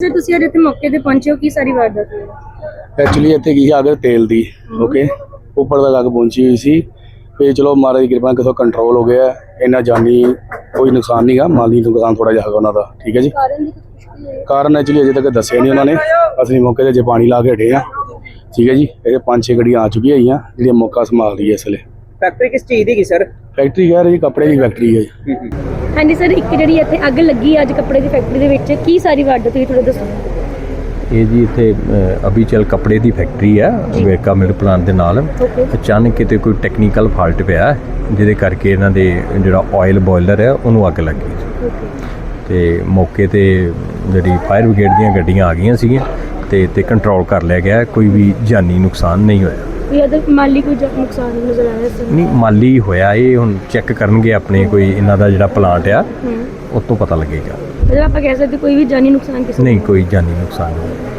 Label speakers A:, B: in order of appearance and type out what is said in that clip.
A: ਜੇ ਤੁਸੀਂ ਅੱਜ ਇੱਥੇ ਮੌਕੇ ਤੇ ਪਹੁੰਚੇ ਹੋ ਕੀ ਸਾਰੀ ਵਾਰਦਾਤ ਹੋਈ?
B: ਐਕਚੁਅਲੀ ਇੱਥੇ ਕੀ ਸੀ? ਅਗਰ ਤੇਲ ਦੀ ਓਕੇ ਉੱਪਰ ਦਾ ਲੱਗ ਪਹੁੰਚੀ ਹੋਈ ਸੀ। ਤੇ ਚਲੋ ਮਹਾਰਾਜ ਦੀ ਕਿਰਪਾ ਨਾਲ ਕਿਥੋਂ ਕੰਟਰੋਲ ਹੋ ਗਿਆ। ਇੰਨਾ ਜਾਨੀ ਕੋਈ ਨੁਕਸਾਨ ਨਹੀਂਗਾ ਮਾਲੀ ਨੁਕਸਾਨ ਥੋੜਾ ਜਿਹਾ ਹੈਗਾ ਉਹਨਾਂ ਦਾ ਠੀਕ ਹੈ ਜੀ?
A: ਕਾਰਨ ਦੀ ਕੁਝ ਹੈ?
B: ਕਾਰਨ ਐਕਚੁਅਲੀ ਅਜੇ ਤੱਕ ਦੱਸਿਆ ਨਹੀਂ ਉਹਨਾਂ ਨੇ। ਅਸੀਂ ਮੌਕੇ ਤੇ ਜੇ ਪਾਣੀ ਲਾ ਕੇ ਹਟੇ ਆ ਠੀਕ ਹੈ ਜੀ? ਇਹ ਪੰਜ ਛੇ ਗੱਡੀਆਂ ਆ ਚੁੱਕੀਆਂ ਹੈਗੀਆਂ ਜਿਹੜੀਆਂ ਮੌਕਾ ਸੰਭਾਲ ਰਹੀ ਹੈ ਇਸ ਵੇਲੇ।
C: ਫੈਕਟਰੀ ਕਿਸ ਚੀਜ਼ ਦੀ ਕੀ ਸਰ
B: ਫੈਕਟਰੀ ਰਹੀ ਜੀ ਕੱਪੜੇ ਦੀ ਫੈਕਟਰੀ ਹੈ ਜੀ।
A: ਹਾਂਜੀ ਸਰ ਇੱਕ ਜਿਹੜੀ ਇੱਥੇ ਅੱਗ ਲੱਗੀ ਹੈ ਅੱਜ ਕੱਪੜੇ ਦੀ ਫੈਕਟਰੀ ਦੇ ਵਿੱਚ ਕੀ ਸਾਰੀ ਵਾਰਦਾਤ ਹੋਈ ਥੋੜਾ ਦੱਸੋ।
D: ਇਹ ਜੀ ਇੱਥੇ ਅ, ਅਬੀਚਲ ਕੱਪੜੇ ਦੀ ਫੈਕਟਰੀ ਹੈ ਵੇਰਕਾ ਮਿਲ ਪਲਾਂਟ ਦੇ ਨਾਲ। ਅਚਾਨਕ ਕਿਤੇ ਕੋਈ ਟੈਕਨੀਕਲ ਫਾਲਟ ਪਿਆ ਜਿਹਦੇ ਕਰਕੇ ਇਹਨਾਂ ਦੇ ਜਿਹੜਾ ਆਇਲ ਬੋਇਲਰ ਹੈ ਉਹਨੂੰ ਅੱਗ ਲੱਗ ਗਈ। ਤੇ ਮੌਕੇ ਤੇ ਜਿਹੜੀ ਫਾਇਰ ਬ੍ਰਿਗੇਡ ਦੀਆਂ ਗੱਡੀਆਂ ਆ ਗਈਆਂ ਸੀਗੀਆਂ ਤੇ ਤੇ ਕੰਟਰੋਲ ਕਰ ਲਿਆ ਗਿਆ ਕੋਈ ਵੀ ਜਾਨੀ ਨੁਕਸਾਨ ਨਹੀਂ ਹੋਇਆ।
A: ਅਦਰ ਮਾਲੀ ਕੋਈ ਜ- ਨੁਕਸਾਨ ਨਜ਼ਰ ਆਇਆ ਸਰ
D: ਨਹੀਂ ਮਾਲੀ ਹੋਇਆ ਇਹ ਹੁਣ ਚੈੱਕ ਕਰਨਗੇ ਆਪਣੇ ਕੋਈ ਇਹਨਾਂ ਦਾ ਜਿਹੜਾ ਪਲਾਂਟ ਆ
A: ਹੂੰ।
D: ਉਸ ਤੋਂ ਪਤਾ ਲੱਗੇਗਾ।
A: ਮਤਲਬ ਆਪਾਂ ਕਹਿ ਸਕਦੇ ਕੋਈ ਵੀ ਜਾਨੀ ਨੁਕਸਾਨ ਕਿਸੇ
D: ਨਹੀਂ ਕੋਈ ਜਾਨੀ ਨੁਕਸਾਨ ਨਹੀਂ।